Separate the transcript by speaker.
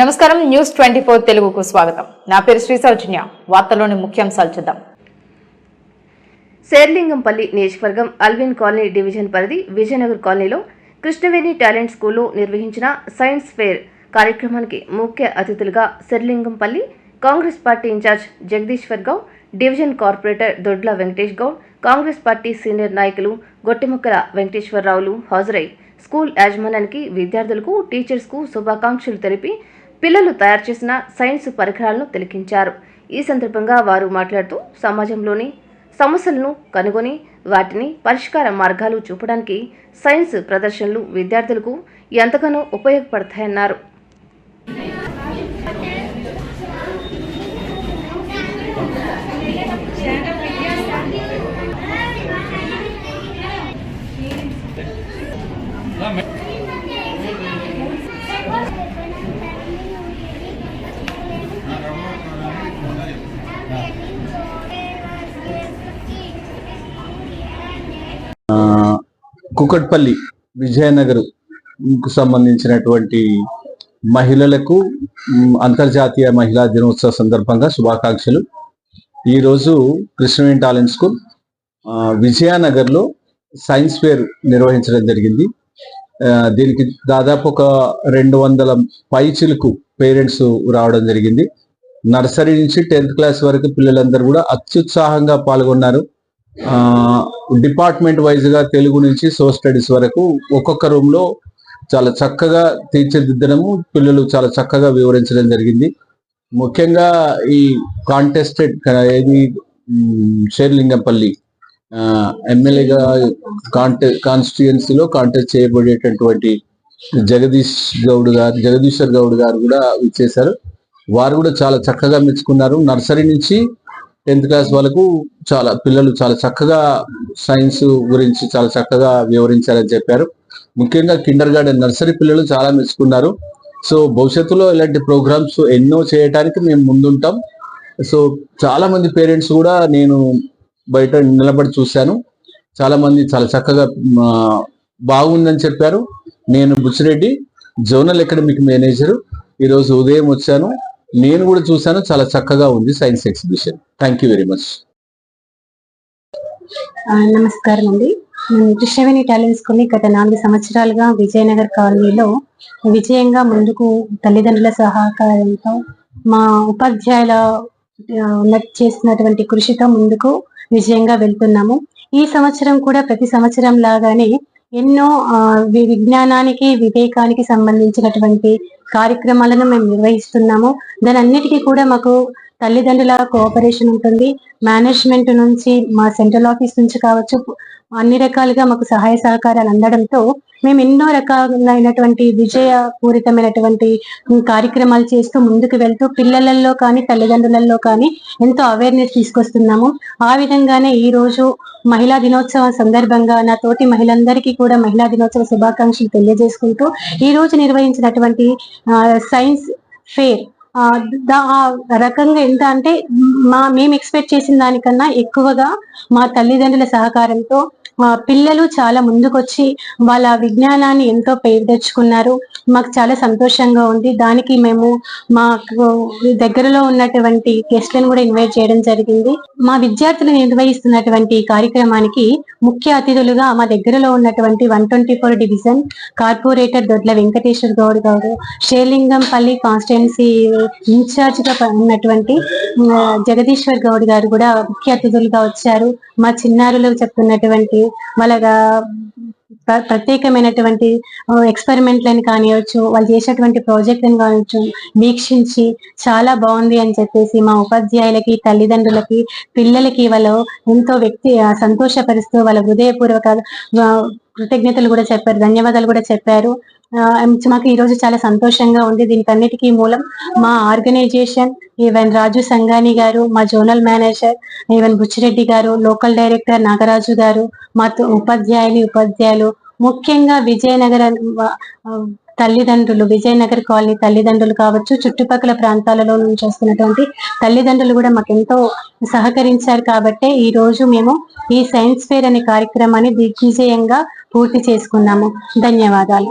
Speaker 1: నమస్కారం. News twenty four తెలుగుకు స్వాగతం. నా పేరు శ్రీ సౌజన్య. వార్తలోని ముఖ్యాంశాలు చూద్దాం.
Speaker 2: శేర్లింగంపల్లి నియోజకవర్గం అల్విన్ కాలనీ డివిజన్ పరిధి విజయనగర్ కాలనీలో కృష్ణవేణి టాలెంట్ స్కూల్లో నిర్వహించిన సైన్స్ ఫేర్ కార్యక్రమానికి ముఖ్య అతిథులుగా Serilingampally Congress party in charge Jagadishwar Goud division corporator Dodla Venkatesh Goud Congress party senior నాయకులు గొట్టిముక్కల వెంకటేశ్వరరావులు హాజరై స్కూల్ యాజమాన్యానికి విద్యార్థులకు టీచర్స్కు శుభాకాంక్షలు తెలిపి పిల్లలు తయారు చేసిన సైన్స్ పరికరాలను తిలకించారు. ఈ సందర్భంగా వారు మాట్లాడుతూ సమాజంలోని సమస్యలను కనుగొని వాటిని పరిష్కార మార్గాలు చూపడానికి సైన్స్ ప్రదర్శనలు విద్యార్థులకు ఎంతగానో ఉపయోగపడతాయన్నారు.
Speaker 3: కుకట్పల్లి విజయనగర్కు సంబంధించినటువంటి మహిళలకు అంతర్జాతీయ మహిళా దినోత్సవ సందర్భంగా శుభాకాంక్షలు. ఈరోజు కృష్ణవేణి టాలెంట్ స్కూల్ విజయనగర్లో సైన్స్ ఫేర్ నిర్వహించడం జరిగింది. దీనికి దాదాపు ఒక రెండు వందల పైచిలకు పేరెంట్స్ రావడం జరిగింది. నర్సరీ నుంచి టెన్త్ క్లాస్ వరకు పిల్లలందరూ కూడా అత్యుత్సాహంగా పాల్గొన్నారు. డిపార్ట్మెంట్ వైజ్గా తెలుగు నుంచి సో స్టడీస్ వరకు ఒక్కొక్క రూమ్లో చాలా చక్కగా తీర్చిదిద్దడము పిల్లలు చాలా చక్కగా వివరించడం జరిగింది. ముఖ్యంగా ఈ కాంటెస్టెడ్ ఏది షేర్లింగంపల్లి ఎమ్మెల్యేగా కాంటె కాన్స్టిట్యుయెన్సీలో కాంటెస్ట్ చేయబడేటటువంటి జగదీష్ గౌడ్ గారు జగదీశ్వర్ గౌడ్ గారు కూడా ఇచ్చేశారు వారు కూడా చాలా చక్కగా మెచ్చుకున్నారు. నర్సరీ నుంచి టెన్త్ క్లాస్ వాళ్ళకు చాలా పిల్లలు చాలా చక్కగా సైన్స్ గురించి చాలా చక్కగా వివరించారని చెప్పారు. ముఖ్యంగా కిండర్ గార్డెన్ నర్సరీ పిల్లలు చాలా మెచ్చుకున్నారు. సో భవిష్యత్తులో ఇలాంటి ప్రోగ్రామ్స్ ఎన్నో చేయడానికి మేము ముందుంటాం. సో చాలా మంది పేరెంట్స్ కూడా నేను బయట నిలబడి చూశాను. చాలా మంది చాలా చక్కగా బాగుందని చెప్పారు. నేను బుచ్చిరెడ్డి జోనల్ అకాడమిక్ మేనేజర్. ఈరోజు ఉదయం వచ్చాను. నేను కూడా చూశాను చాలా చక్కగా ఉంది science exhibition. Thank you very much
Speaker 4: ఆ, నమస్కారం అండి. నేను కృష్ణవేణి టాలెంట్ స్కూల్ గత నాలుగు సంవత్సరాలుగా విజయనగర్ కాలనీలో విజయంగా ముందుకు తల్లిదండ్రుల సహకారంతో మా ఉపాధ్యాయుల చేసినటువంటి కృషితో ముందుకు విజయంగా వెళ్తున్నాము. ఈ సంవత్సరం కూడా ప్రతి సంవత్సరం లాగానే ఎన్నో ఆ, విజ్ఞానానికి వివేకానికి సంబంధించినటువంటి కార్యక్రమాలను మేము నిర్వహిస్తున్నాము. దాని అన్నిటికీ కూడా మాకు తల్లిదండ్రుల కోఆపరేషన్ ఉంటుంది. మేనేజ్మెంట్ నుంచి మా సెంట్రల్ ఆఫీస్ నుంచి కావచ్చు అన్ని రకాలుగా మాకు సహాయ సహకారాలు అందడంతో మేము ఎన్నో రకాలైనటువంటి విజయ పూరితమైనటువంటి కార్యక్రమాలు చేస్తూ ముందుకు వెళ్తూ పిల్లలలో కానీ తల్లిదండ్రులలో కానీ ఎంతో అవేర్నెస్ తీసుకొస్తున్నాము. ఆ విధంగానే ఈ రోజు మహిళా దినోత్సవం సందర్భంగా నా తోటి మహిళలందరికీ కూడా మహిళా దినోత్సవ శుభాకాంక్షలు తెలియజేసుకుంటూ ఈ రోజు నిర్వహించినటువంటి సైన్స్ ఫేర్ ఆ రకంగా ఎంత అంటే మా మేము ఎక్స్పెక్ట్ చేసిన దానికన్నా ఎక్కువగా మా తల్లిదండ్రుల సహకారంతో పిల్లలు చాలా ముందుకొచ్చి వాళ్ళ విజ్ఞానాన్ని ఎంతో పేరు తెచ్చుకున్నారు. మాకు చాలా సంతోషంగా ఉంది. దానికి మేము మాకు దగ్గరలో ఉన్నటువంటి గెస్ట్లను కూడా ఇన్వైట్ చేయడం జరిగింది. మా విద్యార్థులు నిర్వహిస్తున్నటువంటి కార్యక్రమానికి ముఖ్య అతిథులుగా మా దగ్గరలో ఉన్నటువంటి one twenty four division corporator Dodla Venkateshwara Goud garu Serilingampally constituency ఇన్ఛార్జ్గా ఉన్నటువంటి జగదీశ్వర్ గౌడ్ గారు కూడా ముఖ్య అతిథులుగా వచ్చారు. మా చిన్నారులు చెప్తున్నటువంటి వాళ్ళ ప్రత్యేకమైనటువంటి ఎక్స్పెరిమెంట్లను కానివచ్చు వాళ్ళు చేసేటువంటి ప్రాజెక్టులను కానివచ్చు వీక్షించి చాలా బాగుంది అని చెప్పేసి మా ఉపాధ్యాయులకి తల్లిదండ్రులకి పిల్లలకి వాళ్ళు ఎంతో వ్యక్తి సంతోషపరుస్తూ వాళ్ళ హృదయపూర్వక కృతజ్ఞతలు కూడా చెప్పారు ధన్యవాదాలు కూడా చెప్పారు. మాకు ఈ రోజు చాలా సంతోషంగా ఉంది. దీనికన్నిటికీ మూలం మా ఆర్గనైజేషన్ ఈవెన్ రాజు సంగాని గారు మా జోనల్ మేనేజర్ ఈవెన్ బుచ్చిరెడ్డి గారు లోకల్ డైరెక్టర్ నాగరాజు గారు మా తో- ఉపాధ్యాయులు ఉపాధ్యాయులు ముఖ్యంగా విజయనగర తల్లిదండ్రులు విజయనగర్ కాలనీ తల్లిదండ్రులు కావచ్చు చుట్టుపక్కల ప్రాంతాలలో నుంచి వస్తున్నటువంటి తల్లిదండ్రులు కూడా మాకెంతో సహకరించారు కాబట్టే ఈ రోజు మేము ఈ సైన్స్ ఫేర్ అనే కార్యక్రమాన్ని దిగ్విజయంగా పూర్తి చేసుకున్నాము. ధన్యవాదాలు.